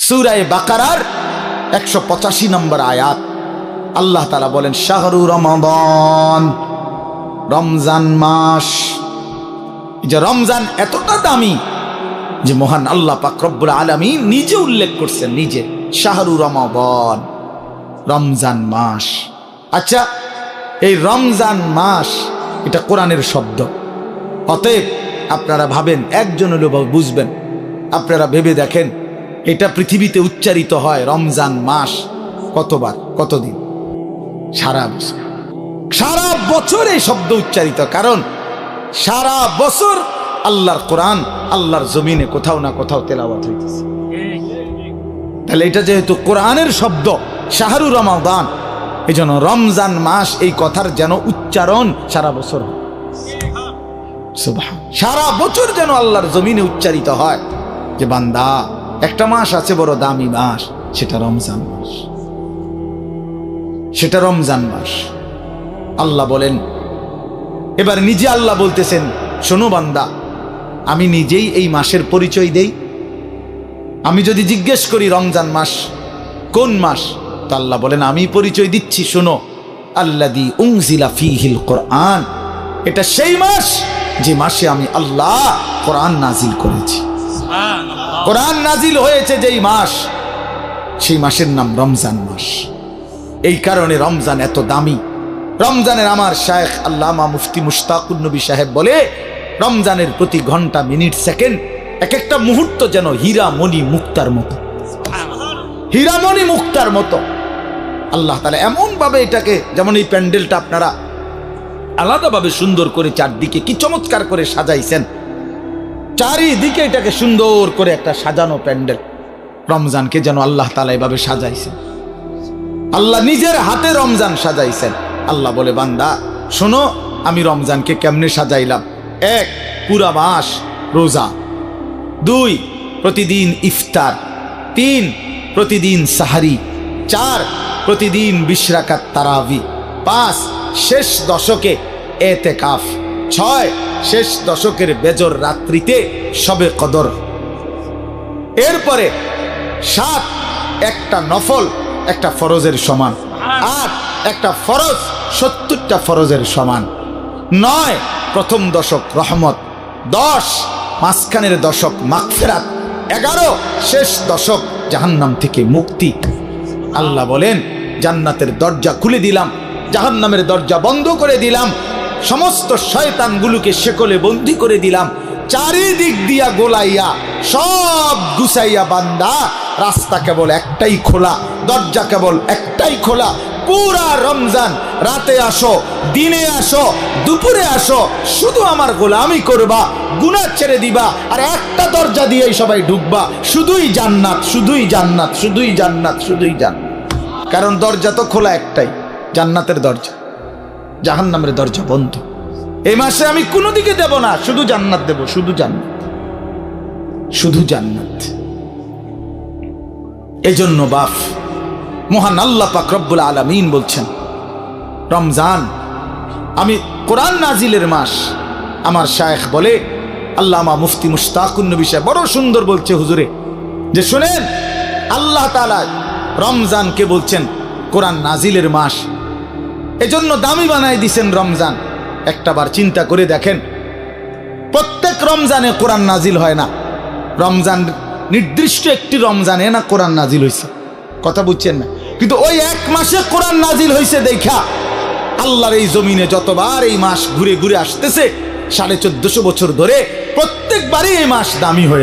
সুরায় বাকারার একশো পঁচাশি নম্বর আয়াত। আল্লাহ তালা বলেন, শাহরু রমাদন, রমজান মাস। যে রমজান এতটা দামি যে মহান আল্লাহ পাক আলমী নিজে উল্লেখ করছেন, নিজে। শাহরু রমাদন, রমজান মাস। আচ্ছা এই রমজান মাস, এটা কোরআনের শব্দ। অতএব আপনারা ভাবেন, একজন হলেও বুঝবেন। আপনারা ভেবে দেখেন এটা পৃথিবীতে উচ্চারিত হয় রমজান মাস। কতবার? কতদিন? সারা বছর। সারা বছর এই শব্দ উচ্চারিত, কারণ সারা বছর আল্লাহর কোরআন, আল্লাহর জমিনে কোথাও না কোথাও তেলাওয়াত হইতেছে। তাহলে এটা যেহেতু কোরআনের শব্দ, শাহরু রমাদান এই জন্য রমজান মাস এই কথার যেন উচ্চারণ সারা বছর সারা বছর যেন আল্লাহর জমিনে উচ্চারিত হয়, যে বান্দা একটা মাস আছে বড় দামি মাস, সেটা রমজান মাস। সেটা রমজান মাস। আল্লাহ বলেন, এবার নিজে আল্লাহ বলতেছেন, শোনো বান্দা, আমি নিজেই এই মাসের পরিচয় দেই। আমি যদি জিজ্ঞেস করি রমজান মাস, কোন মাস? তা আল্লাহ বলেন, আমি পরিচয় দিচ্ছি, শোনো আল্লাদি উংজিলা ফিহিল কোরআন। এটা সেই মাস, যে মাসে আমি আল্লাহ কোরআন নাজিল করেছি। কোরআন নাজিল হয়েছে যেই মাস সেই মাসের নাম রমজান মাস। এই কারণে রমজান এত দামি। রমজানের আমার শায়েখ আল্লামা মুফতি মুশতাকুর নবী সাহেব বলে রমজানের প্রতি ঘণ্টা মিনিট সেকেন্ড এক একটা মুহূর্ত যেন হীরা মণি মুক্তার মতো। হীরামণি মুক্তার মতো। আল্লাহ তালা এমন ভাবে এটাকে যেমন এই প্যান্ডেলটা আপনারা আলাদাভাবে সুন্দর করে চারদিকে কি চমৎকার করে সাজাইছেন। চারিদিকে এটাকে সুন্দর করে একটা সাজানো প্যান্ডেল। রমজানকে যেন আল্লাহ তালা এভাবে সাজাইছেন। আল্লাহ নিজের হাতে রমজান সাজাইছেন। আল্লাহ বলে, বান্দা, শোনো, আমি রমজানকে কেমনে সাজাইলাম? এক, পুরা মাস রোজা। দুই, প্রতিদিন ইফতার। তিন, প্রতিদিন সাহারি। চার, প্রতিদিন বিশ্রাকাত তারাবি। পাঁচ, শেষ দশকে এতে কাফ ছয় শেষ দশকের বেজর রাত্রিতে সবে কদর। এরপরে সাত একটা নফল, একটা ফরজের সমান। আট একটা ফরজ, সত্তরটা ফরজের সমান। নয় প্রথম দশক রহমত। দশ মাঝখানের দশক মাগফেরাত। এগারো শেষ দশক জাহান্নাম থেকে মুক্তি। আল্লাহ বলেন, জান্নাতের দরজা খুলে দিলাম, জাহান্নামের দরজা বন্ধ করে দিলাম সমস্ত শয়তানগুলোকে শেকলে বন্দি করে দিলাম। চারিদিক দিয়া গোলাইয়া, সব গুছাইয়া বান্দা, রাস্তা কেবল একটাই খোলা, দরজা কেবল একটাই খোলা। পুরা রমজান রাতে আসো, দিনে আসো, দুপুরে আসো, শুধু আমার গোলামি করবা, গুনাহ ছেড়ে দিবা, আর একটা দরজা দিয়েই সবাই ঢুকবা। শুধুই জান্নাত শুধুই জান্নাত শুধুই জান্নাত শুধুই জান্নাত। কারণ দরজা তো খোলা একটাই, জান্নাতের দরজা। জাহান্নামের দরজা বন্ধ। এই মাসে আমি কোনো দিকে দেব না, শুধু জান্নাত দেব, শুধু জান্নাত। শুধু জান্নাত। এজন্য বাপ, মহান আল্লাহ পাক রব্বুল আলামিন বলছেন, রমজান, আমি কোরআন নাজিলের মাস, আমার শায়েখ বলে, আল্লামা মুফতি মুশতাকুন নবী সাহেব বড় সুন্দর বলছে হুজুরে। যে শুনেন, আল্লাহ তাআলা রমজানকে বলছেন, কোরআন নাজিলের মাস এজন্য দামি বানাই দিছেন রমজান। একটা বার চিন্তা করে দেখেন, প্রত্যেক রমজানে কোরআন নাজিল হয় না। রমজান নির্দিষ্ট একটি রমজানে না কোরআন নাজিল হয়েছে কথা বুঝছেন না? কিন্তু ওই এক মাসে কোরআন নাজিল হয়েছে দেখা, আল্লাহর এই জমিনে যতবার এই মাস ঘুরে ঘুরে আসতেছে, সাড়ে চোদ্দশো বছর ধরে প্রত্যেকবারই এই মাস দামি হয়ে